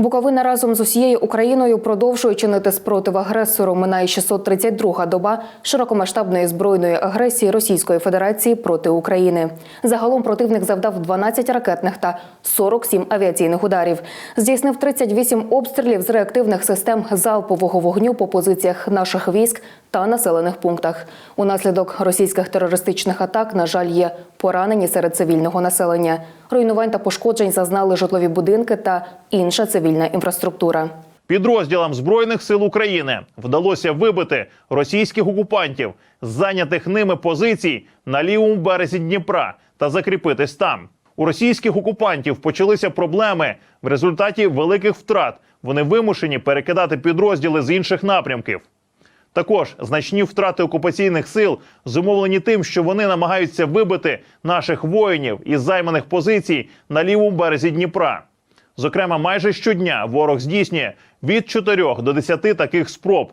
Буковина разом з усією Україною продовжує чинити спротив агресору. Минає 632-га доба широкомасштабної збройної агресії Російської Федерації проти України. Загалом противник завдав 12 ракетних та 47 авіаційних ударів. Здійснив 38 обстрілів з реактивних систем залпового вогню по позиціях наших військ та населених пунктах. Унаслідок російських терористичних атак, на жаль, є поранені серед цивільного населення. Руйнувань та пошкоджень зазнали житлові будинки та інша цивільна інфраструктура. Підрозділам збройних сил України вдалося вибити російських окупантів зайнятих ними позицій на лівому березі Дніпра та закріпитись там. У російських окупантів почалися проблеми в результаті великих втрат. Вони вимушені перекидати підрозділи з інших напрямків. Також значні втрати окупаційних сил зумовлені тим, що вони намагаються вибити наших воїнів із займаних позицій на лівому березі Дніпра. Зокрема, майже щодня ворог здійснює від 4 до 10 таких спроб.